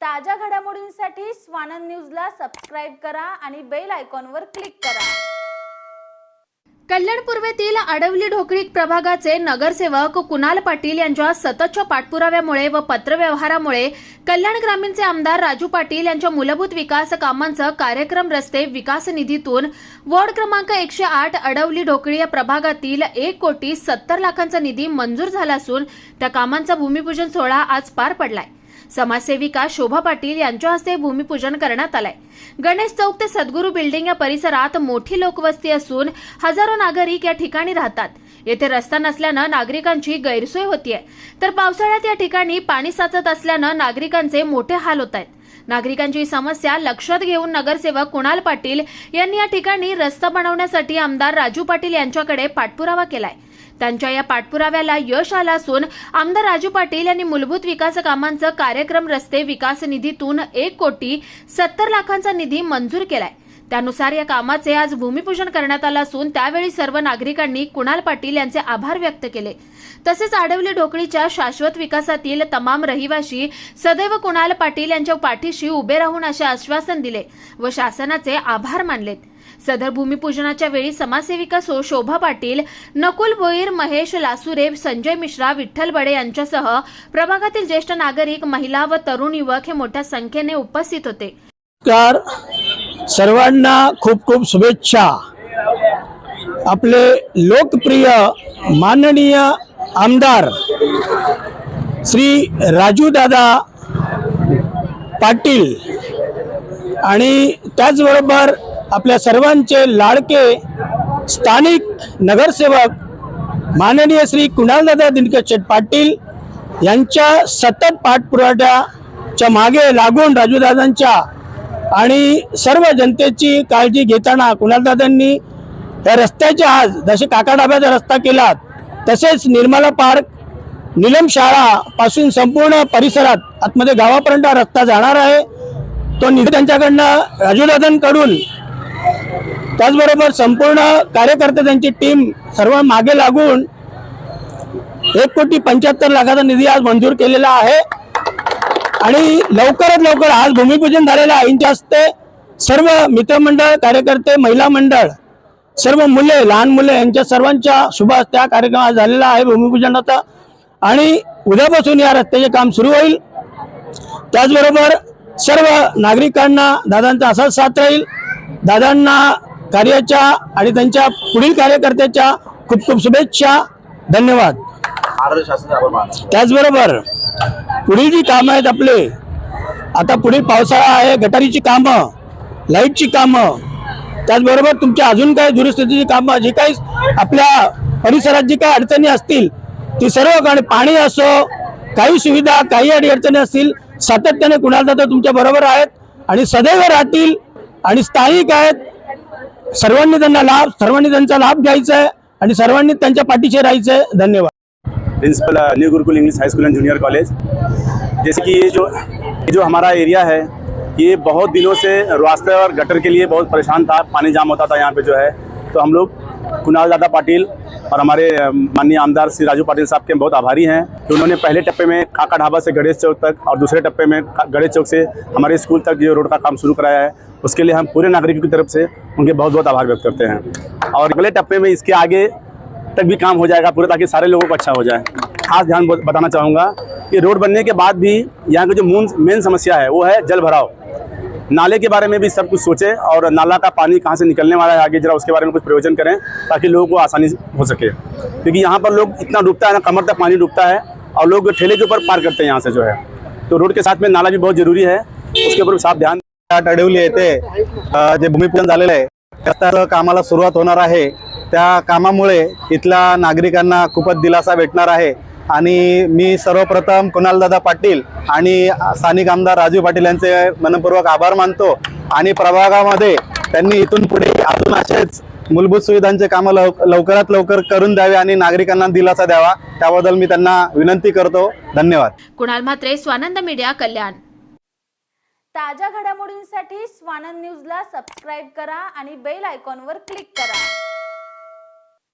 ताज्या घडामोडींसाठी स्वानंद न्यूजला सबस्क्राईब करा आणि बेल आयकॉनवर क्लिक करा. कल्याण पूर्वेतील आडवली ढोकळी प्रभागाचे नगरसेवक कुणाल पाटील यांच्या सततच्या पाठपुराव्यामुळे व पत्रव्यवहारामुळे कल्याण ग्रामीणचे आमदार राजू पाटील यांच्या मूलभूत विकास कामांचं कार्यक्रम रस्ते विकास निधीतून वॉर्ड क्रमांक एकशे आठ अडवली ढोकळी या प्रभागातील एक कोटी सत्तर लाखांचा निधी मंजूर झाला असून त्या कामांचा भूमिपूजन सोहळा आज पार पडलाय. समाजसेविका शोभा पाटील यांच्या हस्ते भूमिपूजन करण्यात आलंय. गणेश चौक ते सद्गुरू बिल्डिंग या परिसरात मोठी लोकवस्ती असून हजारो नागरिक या ठिकाणी राहतात. येथे रस्ता नसल्यानं नागरिकांची गैरसोय होतीये. तर पावसाळ्यात या ठिकाणी पाणी साचत असल्यानं नागरिकांचे मोठे हाल होत आहेत. नागरिकांची समस्या लक्षात घेऊन नगरसेवक कुणाल पाटील यांनी या ठिकाणी रस्ता बनवण्यासाठी आमदार राजू पाटील यांच्याकडे पाठपुरावा केलाय. त्यांच्या या पाठपुराव्याला यश आलं असून आमदार राजू पाटील यांनी मूलभूत विकास कामांचं कार्यक्रम रस्ते विकास निधीतून एक कोटी सत्तर लाखांचा निधी मंजूर केलाय. त्यानुसार या कामाचे आज भूमिपूजन करण्यात आलं असून त्यावेळी सर्व नागरिकांनी कुणाल पाटील यांचे आभार व्यक्त केले. तसेच आडवली ढोकळीच्या शाश्वत विकासातील तमाम रहिवाशी सदैव कुणाल पाटील यांच्या पाठीशी उभे राहून असे आश्वासन दिले व शासनाचे आभार मानलेत. सदर भूमिपूजनाच्या वेळी समाजसेविका सो शोभा पाटील नकुल भोईर महेश लासुरे संजय मिश्रा विठ्ठल बडे यांच्यासह प्रभागातील ज्येष्ठ नागरिक महिला व तरुण युवक हे मोठ्या संख्येने उपस्थित होते. सर्वांना खूप खूप शुभेच्छा. आपले लोकप्रिय माननीय आमदार श्री राजूदादा पाटील आणि त्याचबरोबर आपल्या सर्वांचे लाडके स्थानिक नगरसेवक माननीय श्री कुणालदादा दिनकर शेठ पाटील यांच्या सतत पाठपुराव्याच्या मागे लागून राजूदादांच्या आणि सर्व जनतेची काळजी घेताना कुणालदादांनी या रस्त्याचे आज जसे काकाडाब्याचा रस्ता केला तसेच निर्मला पार्क निलम शाळा पासून संपूर्ण परिसरात आतमध्ये गावापर्यंत रस्ता जाणार आहे. तो निधी त्यांच्याकडनं राजूदादांकडून त्याचबरोबर संपूर्ण कार्यकर्ते त्यांची टीम सर्व मागे लागून एक कोटी पंच्याहत्तर लाखाचा निधी आज मंजूर केलेला आहे. आणि लवकरात लवकर आज भूमिपूजन झालेलं आहे. यांच्या हस्ते सर्व मित्रमंडळ कार्यकर्ते महिला मंडळ सर्व मुले लहान मुले यांच्या सर्वांच्या शुभास त्या कार्यक्रमात झालेला आहे भूमिपूजनाचा. आणि उद्यापासून या रस्त्याचे काम सुरू होईल. त्याचबरोबर सर्व नागरिकांना दादांचा असाच साथ राहील. दादांना कार्याच्या आणि त्यांच्या पुढील कार्यकर्त्याच्या खूप खूप शुभेच्छा. धन्यवाद. त्याचबरोबर पुढील जी कामं आहेत आपले आता पुढील पावसाळा आहे गटारीची कामं लाईटची कामं त्याचबरोबर तुमच्या अजून काही दुरुस्तीची कामं जी काही आपल्या परिसरात जी काही अडचणी असतील ती सर्व आणि पाणी असो काही सुविधा काही अडी अडचणी असतील सातत्याने कुणाला तर तुमच्या बरोबर आहेत आणि सदैव राहतील आणि स्थायिक आहेत. सर्वांनी त्यांना लाभ सर्वांनी त्यांचा लाभ घ्यायचा आहे आणि सर्वांनी त्यांच्या पाठीशी राहायचं आहे धन्यवाद principal new Gurukul English high school and junior college. जैसे कि ये जो ये जो हमारा एरिया है ये बहुत दिनों से रास्ते और गटर के लिए बहुत परेशान था पानी जाम होता था यहाँ पे जो है। तो हम लोग कुणाल दादा पाटिल और हमारे माननीय आमदार श्री राजू पाटिल साहब के बहुत आभारी हैं कि उन्होंने पहले टप्पे में काका ढाबा से गणेश चौक तक और दूसरे टप्पे में गणेश चौक से हमारे स्कूल तक जो रोड का काम शुरू कराया है। उसके लिए हम पूरे नागरिकों की तरफ़ से उनके बहुत बहुत आभार व्यक्त करते हैं। और अगले टप्पे में इसके आगे तक भी काम हो जाएगा पूरा, ताकि सारे लोगों को अच्छा हो जाए। खास ध्यान बताना चाहूँगा कि रोड बनने के बाद भी यहाँ की जो मून, मेन समस्या है, वो है जल भराव। नाले के बारे में भी सब कुछ सोचें और नाला का पानी कहाँ से निकलने वाला है, आगे जरा उसके बारे में कुछ प्रयोजन करें ताकि लोगों को आसानी हो सके। क्योंकि यहाँ पर लोग इतना डूबता है ना, कमर तक पानी डूबता है और लोग ठेले के ऊपर पार करते हैं यहाँ से जो है। तो रोड के साथ में नाला भी बहुत ज़रूरी है, उसके ऊपर साफ़ ध्यान अडवली जे भूमिपूजन झालेलं आहे, रस्त्याचं कामाला सुरुवात होणार आहे. त्या कामामुळे इथल्या दिलासा भेटणार आहे. आणि मी सर्वप्रथम कुणालदादा पाटील आणि स्थानिक आमदार राजू पाटील यांचे मनपूर्वक आभार मानतो. आणि प्रभागामध्ये त्यांनी इथून पुढे अजून असेच मूलभूत सुविधांचे कामं लव लवकरात लवकर करून द्यावे आणि नागरिकांना दिलासा द्यावा त्याबद्दल मी त्यांना विनंती करतो. धन्यवाद. कुणाल म्हात्रे स्वानंद मीडिया कल्याण. ताज्या घडामोडींसाठी स्वानंद न्यूजला सबस्क्राईब करा आणि बेल आयकॉनवर क्लिक करा.